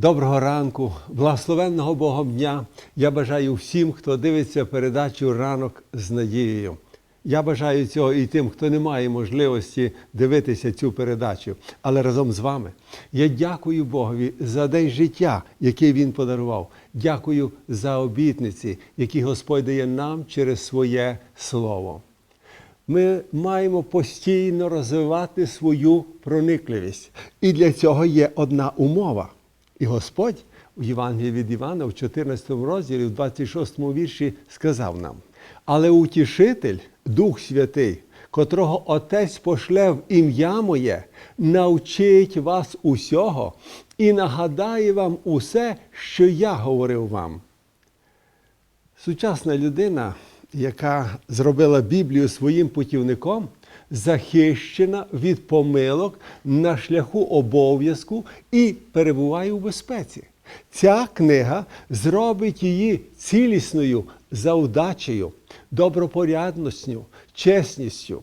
Доброго ранку, благословенного Богом дня. Я бажаю всім, хто дивиться передачу ранок з надією. Я бажаю цього і тим, хто не має можливості дивитися цю передачу. Але разом з вами я дякую Богові за день життя, який Він подарував. Дякую за обітниці, які Господь дає нам через своє слово. Ми маємо постійно розвивати свою проникливість. І для цього є одна умова. І Господь у Євангелії від Івана в 14 розділі, в 26 вірші сказав нам: але утішитель, Дух Святий, котрого Отець пошле в ім'я Моє, навчить вас усього і нагадає вам усе, що я говорив вам. Сучасна людина, яка зробила Біблію своїм путівником, захищена від помилок на шляху обов'язку і перебуває у безпеці. Ця книга зробить її цілісною завдачею, добропорядністю, чесністю.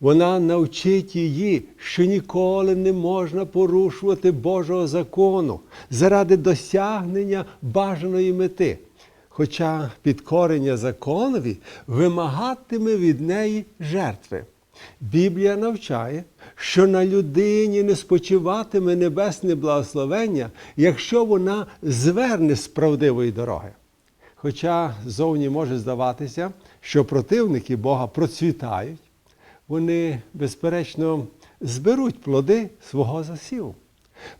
Вона навчить її, що ніколи не можна порушувати Божого закону заради досягнення бажаної мети. Хоча підкорення законові вимагатиме від неї жертви. Біблія навчає, що на людині не спочиватиме небесне благословення, якщо вона зверне з правдивої дороги. Хоча зовні може здаватися, що противники Бога процвітають, вони, безперечно, зберуть плоди свого засіву.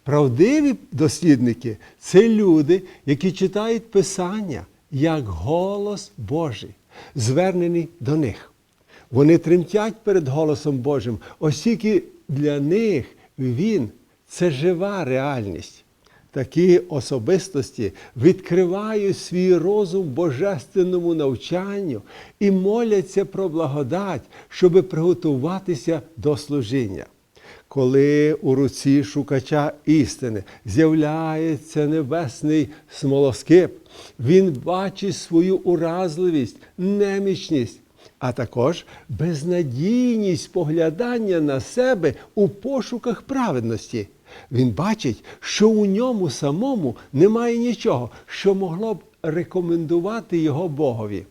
Правдиві дослідники це люди, які читають Писання як голос Божий, звернений до них. Вони тремтять перед голосом Божим, оскільки для них Він це жива реальність. Такі особистості відкривають свій розум божественному навчанню і моляться про благодать, щоб приготуватися до служіння. Коли у руці шукача істини з'являється небесний смолоскип, він бачить свою уразливість, немічність, а також безнадійність поглядання на себе у пошуках праведності. Він бачить, що у ньому самому немає нічого, що могло б рекомендувати його Богові.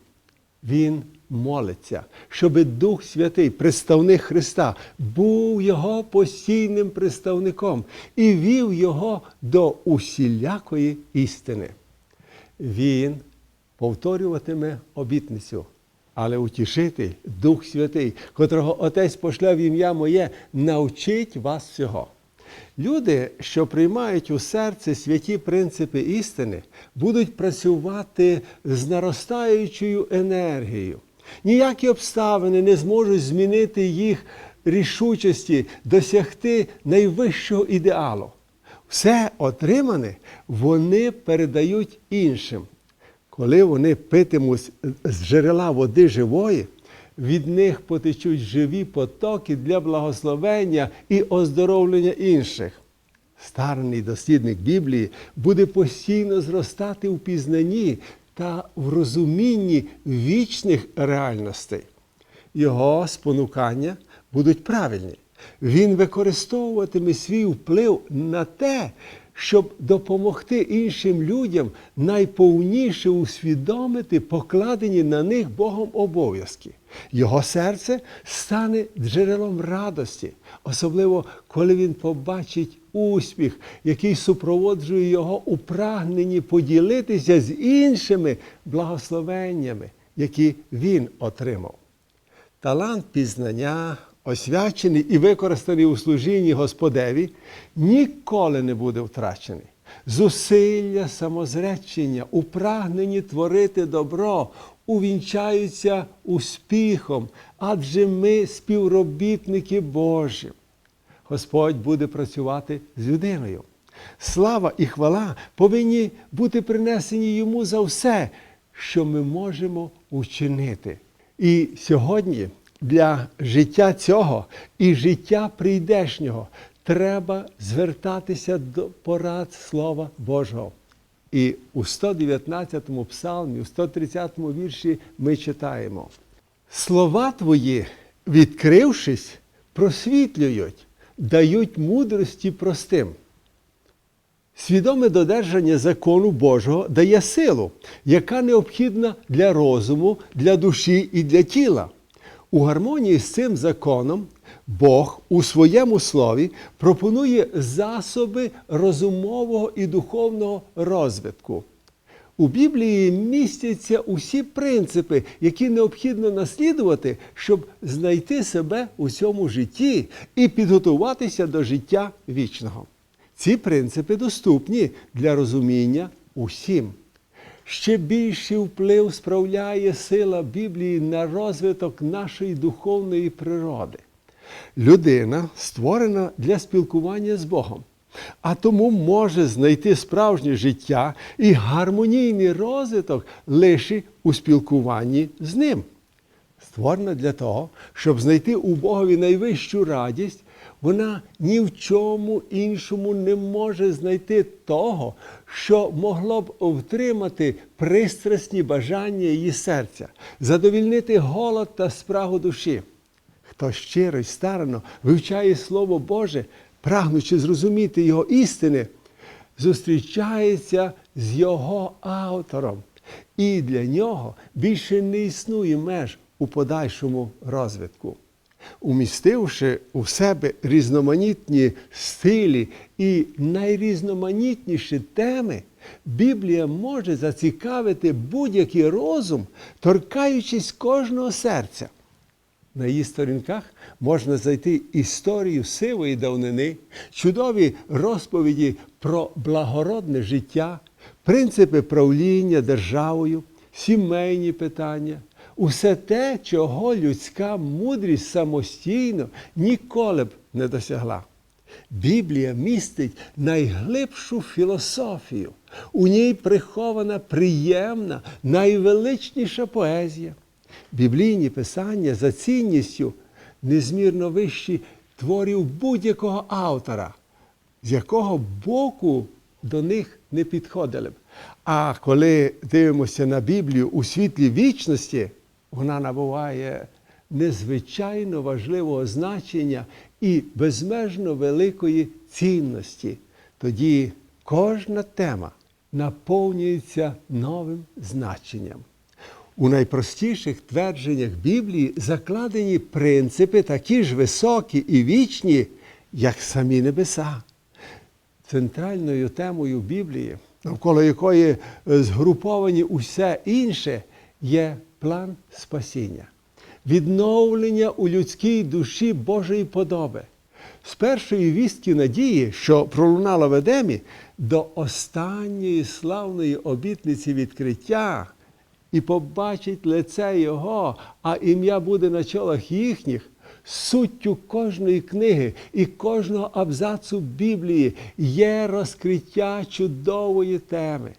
Він молиться, щоб Дух Святий, представник Христа, був його постійним представником і вів його до усілякої істини. Він повторюватиме обітницю. Але утішитель, Дух Святий, котрого Отець пошле в ім'я Моє, навчить вас всього. Люди, що приймають у серце святі принципи істини, будуть працювати з наростаючою енергією. Ніякі обставини не зможуть змінити їх рішучості досягти найвищого ідеалу. Все отримане вони передають іншим. Коли вони питимуть з джерела води живої, від них потечуть живі потоки для благословення і оздоровлення інших. Старний дослідник Біблії буде постійно зростати у пізнанні та в розумінні вічних реальностей. Його спонукання будуть правильні. Він використовуватиме свій вплив на те, щоб допомогти іншим людям найповніше усвідомити покладені на них Богом обов'язки. Його серце стане джерелом радості, особливо коли він побачить успіх, який супроводжує його у прагненні поділитися з іншими благословеннями, які він отримав. Талант пізнання, освячений і використаний у служінні Господеві, ніколи не буде втрачений. Зусилля самозречення, у прагненні творити добро увінчаються успіхом, адже ми співробітники Божі. Господь буде працювати з людиною. Слава і хвала повинні бути принесені йому за все, що ми можемо учинити. І сьогодні для життя цього і життя прийдешнього треба звертатися до порад Слова Божого. І у 119 псалмі, у 130 вірші ми читаємо: Слова твої, відкрившись, просвітлюють, дають мудрості простим. Свідоме додержання закону Божого дає силу, яка необхідна для розуму, для душі і для тіла. У гармонії з цим законом Бог у своєму слові пропонує засоби розумового і духовного розвитку. У Біблії містяться усі принципи, які необхідно наслідувати, щоб знайти себе у цьому житті і підготуватися до життя вічного. Ці принципи доступні для розуміння усім. Ще більший вплив справляє сила Біблії на розвиток нашої духовної природи. Людина створена для спілкування з Богом, а тому може знайти справжнє життя і гармонійний розвиток лише у спілкуванні з ним. Створена для того, щоб знайти у Богові найвищу радість, вона ні в чому іншому не може знайти того, що могло б втримати пристрасні бажання її серця, задовільнити голод та спрагу душі. Хто щиро й старано вивчає Слово Боже, прагнучи зрозуміти Його істини, зустрічається з Його автором. І для нього більше не існує меж у подальшому розвитку. Умістивши у себе різноманітні стилі і найрізноманітніші теми, Біблія може зацікавити будь-який розум, торкаючись кожного серця. На її сторінках можна знайти історію сивої давнини, чудові розповіді про благородне життя, принципи правління державою, сімейні питання, усе те, чого людська мудрість самостійно ніколи б не досягла. Біблія містить найглибшу філософію. У ній прихована приємна, найвеличніша поезія. Біблійні писання за цінністю незмірно вищі творів будь-якого автора, з якого боку до них не підходили б. А коли дивимося на Біблію у світлі вічності, вона набуває незвичайно важливого значення і безмежно великої цінності. Тоді кожна тема наповнюється новим значенням. У найпростіших твердженнях Біблії закладені принципи такі ж високі і вічні, як самі небеса. Центральною темою Біблії, навколо якої е, згруповані усе інше, є план спасіння, відновлення у людській душі Божої подоби. З першої вістки надії, що пролунала в Едемі, до останньої славної обітниці відкриття і побачить лице Його, а ім'я буде на чолах їхніх. Суттю кожної книги і кожного абзацу Біблії є розкриття чудової теми.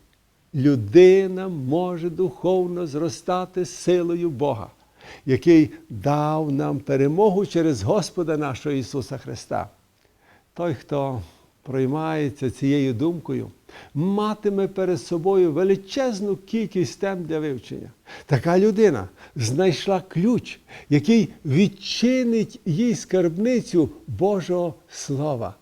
Людина може духовно зростати силою Бога, який дав нам перемогу через Господа нашого Ісуса Христа. Той, хто проймається цією думкою, матиме перед собою величезну кількість тем для вивчення. Така людина знайшла ключ, який відчинить їй скарбницю Божого Слова.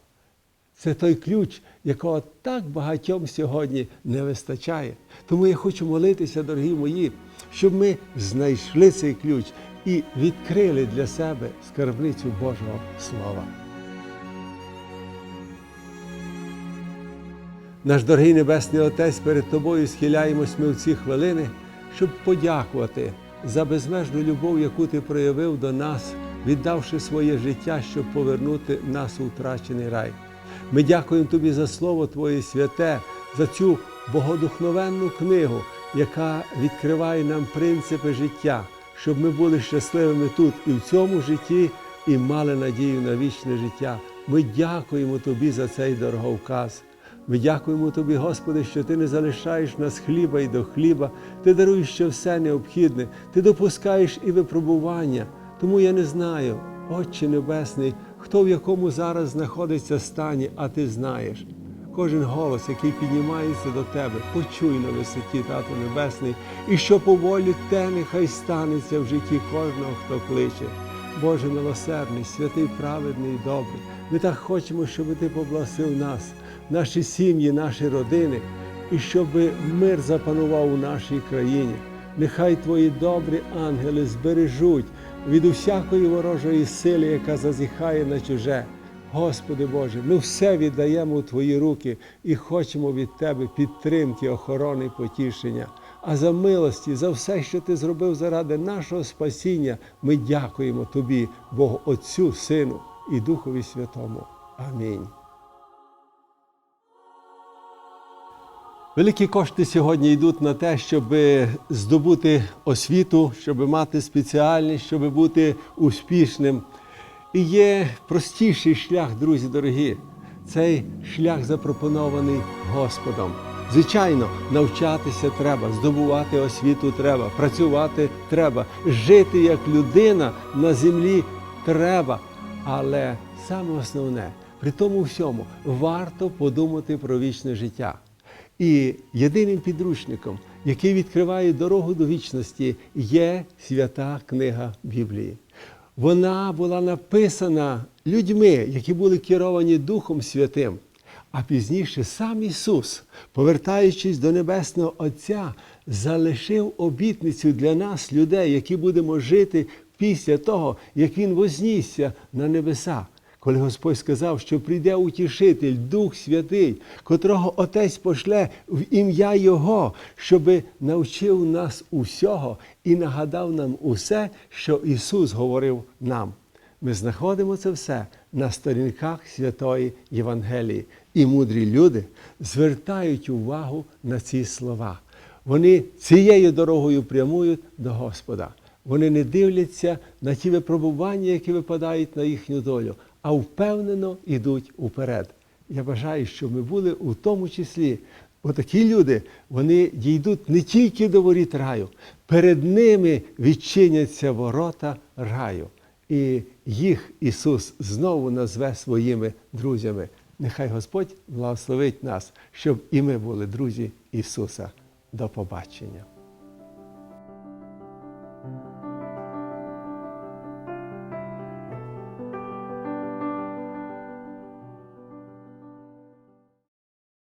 Це той ключ, якого так багатьом сьогодні не вистачає. Тому я хочу молитися, дорогі мої, щоб ми знайшли цей ключ і відкрили для себе скарбницю Божого Слова. Наш дорогий Небесний Отець, перед Тобою схиляємось ми в ці хвилини, щоб подякувати за безмежну любов, яку Ти проявив до нас, віддавши своє життя, щоб повернути нас у втрачений рай. Ми дякуємо Тобі за Слово Твоє святе, за цю богодухновенну книгу, яка відкриває нам принципи життя, щоб ми були щасливими тут і в цьому житті, і мали надію на вічне життя. Ми дякуємо Тобі за цей дороговказ. Ми дякуємо Тобі, Господи, що Ти не залишаєш нас хліба і до хліба, Ти даруєш ще все необхідне, Ти допускаєш і випробування. Тому я не знаю, Отче Небесний, хто в якому зараз знаходиться стані, а Ти знаєш. Кожен голос, який піднімається до Тебе, почуй на висоті, Тато Небесний, і що по волі Те нехай станеться в житті кожного, хто кличе. Боже милосердний, святий, праведний і добрий. Ми так хочемо, щоб Ти побласив нас. наші сім'ї, наші родини, і щоб мир запанував у нашій країні. Нехай твої добрі ангели збережуть від усякої ворожої сили, яка зазіхає на чуже. Господи Боже, ми все віддаємо у Твої руки і хочемо від Тебе підтримки, охорони, потішення. А за милості, за все, що Ти зробив заради нашого спасіння, ми дякуємо Тобі, Богу Отцю, Сину і Духові Святому. Амінь. Великі кошти сьогодні йдуть на те, щоб здобути освіту, щоб мати спеціальність, щоб бути успішним. І є простіший шлях, друзі дорогі. Цей шлях запропонований Господом. Звичайно, навчатися треба, здобувати освіту треба, працювати треба, жити як людина на землі треба. Але саме основне, при тому всьому, варто подумати про вічне життя. І єдиним підручником, який відкриває дорогу до вічності, є свята книга Біблії. Вона була написана людьми, які були керовані Духом Святим. А пізніше сам Ісус, повертаючись до Небесного Отця, залишив обітницю для нас, людей, які будемо жити після того, як Він вознісся на небеса коли Господь сказав, що прийде утішитель, Дух Святий, котрого Отець пошле в ім'я Його, щоби навчив нас усього і нагадав нам усе, що Ісус говорив нам. Ми знаходимо це все на сторінках Святої Євангелії. І мудрі люди звертають увагу на ці слова. Вони цією дорогою прямують до Господа. Вони не дивляться на ті випробування, які випадають на їхню долю, а впевнено йдуть уперед. Я бажаю, щоб ми були у тому числі. Бо такі люди вони дійдуть не тільки до воріт раю, перед ними відчиняться ворота раю. І їх Ісус знову назве своїми друзями. Нехай Господь благословить нас, щоб і ми були друзі Ісуса. До побачення.